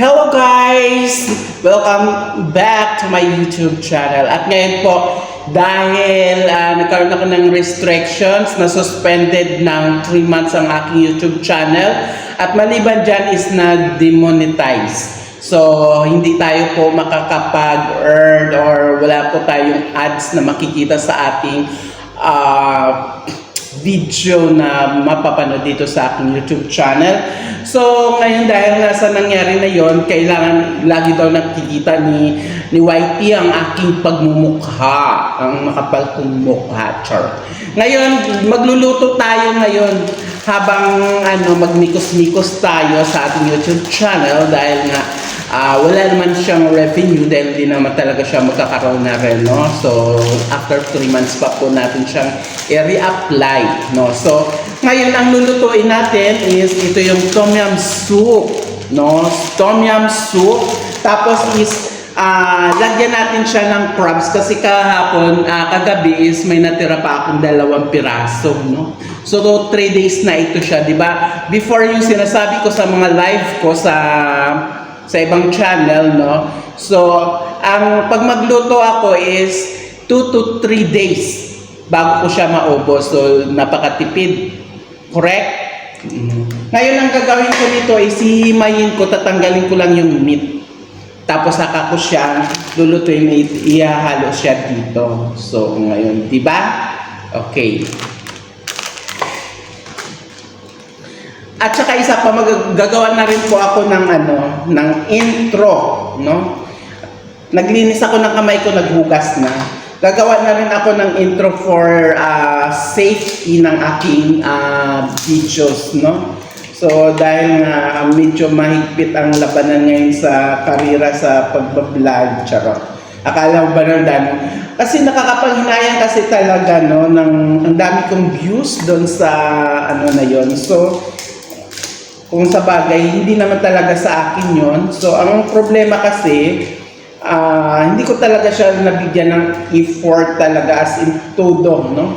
guys! Welcome back to my YouTube channel. At ngayon po, dahil ah, nagkaroon ako ng restrictions, na suspended ng 3 months ang aking YouTube channel. At maliban dyan is na demonetize. So, hindi tayo po makakapag-earn or wala po tayong ads na makikita sa ating ah, video na mapapanood dito sa aking YouTube channel. So, ngayon dahil nasa nangyari na yon, kailangan lagi daw nakikita ni ni Whitey ang aking pagmumukha, ang makapal kong mukha, char. Ngayon, magluluto tayo ngayon habang ano magmikos-mikos tayo sa ating YouTube channel dahil nga ah, wala naman siyang revenue dahil di naman talaga siya magkakaroon na rin, no? So, after 3 months pa po natin siyang i-reapply, no? So, ngayon ang lulutuin natin is ito yung tom yum soup, no? Tom yum soup. Tapos is ah lagyan natin siya ng crabs kasi kahapon, ah, kagabi is may natira pa akong dalawang piraso, no? So, 3 days na ito siya, di ba? Before yung sinasabi ko sa mga live ko sa sa ibang channel, no? So, ang pag magluto ako is 2 to 3 days bago ko siya maubos. So, napakatipid. Correct? Mm. Ngayon, ang gagawin ko nito is hihimayin ko, tatanggalin ko lang yung meat. Tapos saka ko siya lulutuin, ihahalo siya dito. So, ngayon, di ba? Okay. At saka isa pa, magagawa na rin po ako ng ano, ng intro, no? Naglinis ako ng kamay ko, naghugas na. Gagawa na rin ako ng intro for ah, safety ng aking ah, videos, no? So, dahil nga medyo mahigpit ang labanan ngayon sa karira sa pagbablog, charot. Akala mo ba nun, Dano? Kasi nakakapanghinayang kasi talaga, no, ng, ang dami kong views doon sa, ano na yon So, kung sa bagay, hindi naman talaga sa akin yon. So, ang problema kasi, ah, hindi ko talaga siya nabigyan ng effort talaga as in todo, no?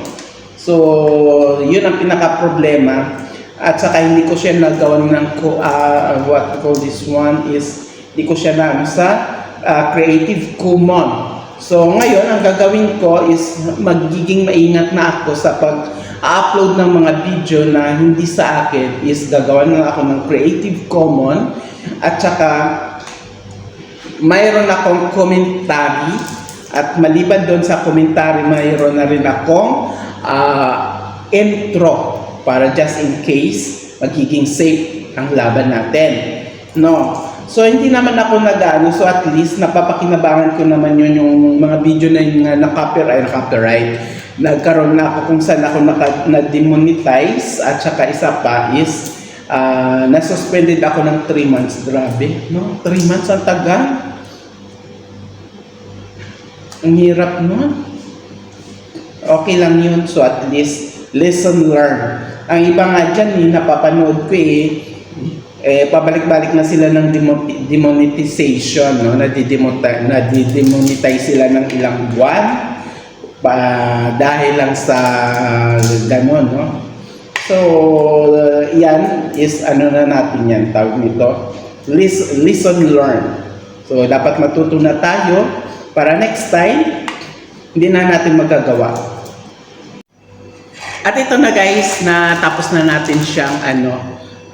So, yun ang pinaka-problema. At saka hindi ko siya nagawa ng, ah, what call this one is, hindi ko siya na ano, sa ah, Creative Commons. So, ngayon, ang gagawin ko is magiging maingat na ako sa pag-upload ng mga video na hindi sa akin is gagawa na ako ng Creative Commons at saka mayroon akong commentary at maliban doon sa commentary mayroon na rin akong ah, intro para just in case magiging safe ang laban natin. No. So hindi naman ako nag-ano, so at least napapakinabangan ko naman yun yung mga video na yung uh, na-copyright, copyright. Nagkaroon na ako kung saan ako naka, na-demonetize at saka isa pa is ah, na-suspended ako ng 3 months. Grabe, no? 3 months ang tagal. Ang hirap nun. Okay lang yun. So at least, lesson learned. Ang iba nga dyan, eh, napapanood ko eh, eh, pabalik-balik na sila ng demo- demonetization, no? Nadidemonetize, nadidemonetize sila ng ilang buwan pa, dahil lang sa ganon, no? So, uh, yan is ano na natin yan, tawag nito, lis- listen learn. So, dapat matuto na tayo para next time, hindi na natin magagawa. At ito na guys, na tapos na natin siyang ano,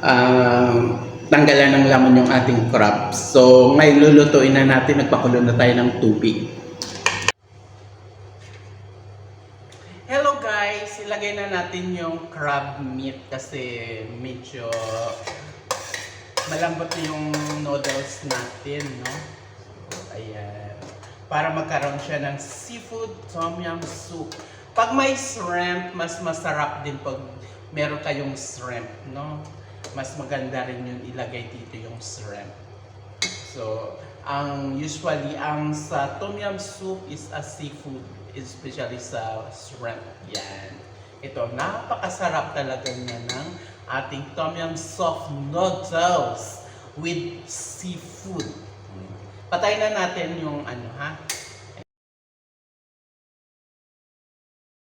um, tanggalan ng laman yung ating crab. So, ngayon lulutuin na natin, nagpakulo na tayo ng tubig. Hello guys, ilagay na natin yung crab meat kasi medyo malambot yung noodles natin, no? So, ayan. Para magkaroon siya ng seafood tom yum soup. Pag may shrimp, mas masarap din pag meron kayong shrimp, no? Mas maganda rin yun ilagay dito yung shrimp. So, ang usually ang sa tom yum soup is a seafood, especially sa shrimp. Yan. Ito, napakasarap talaga niya ng ating tom yum soft noodles with seafood. Patay na natin yung ano ha,